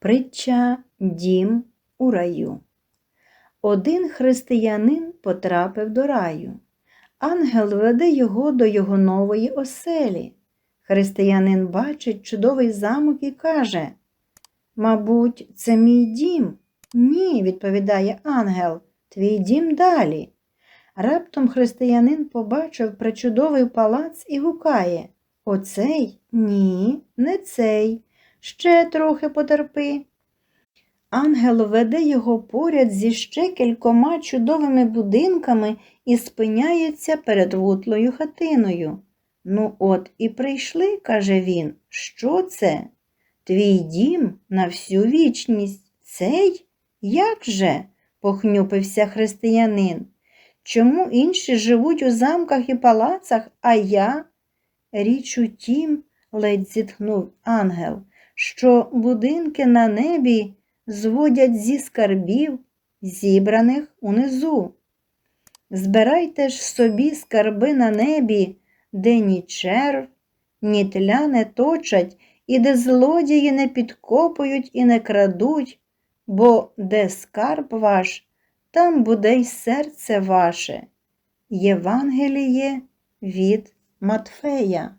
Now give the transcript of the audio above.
Притча Дім у раю. Один християнин потрапив до раю. Ангел веде його до його нової оселі. Християнин бачить чудовий замок і каже: Мабуть, це мій дім. Ні, відповідає ангел, твій дім далі. Раптом християнин побачив причудовий палац і гукає Оцей? Ні, не цей. Ще трохи потерпи. Ангел веде його поряд зі ще кількома чудовими будинками і спиняється перед вутлою хатиною. Ну, от і прийшли, каже він. Що це? Твій дім на всю вічність. Цей? Як же? похнюпився християнин. Чому інші живуть у замках і палацах, а я? Річ у тім, ледь зітхнув ангел, що будинки на небі зводять зі скарбів, зібраних унизу. Збирайте ж собі скарби на небі, де ні черв, ні тля не точать, і де злодії не підкопують і не крадуть, бо де скарб ваш, там буде й серце ваше. Євангеліє від Матфея.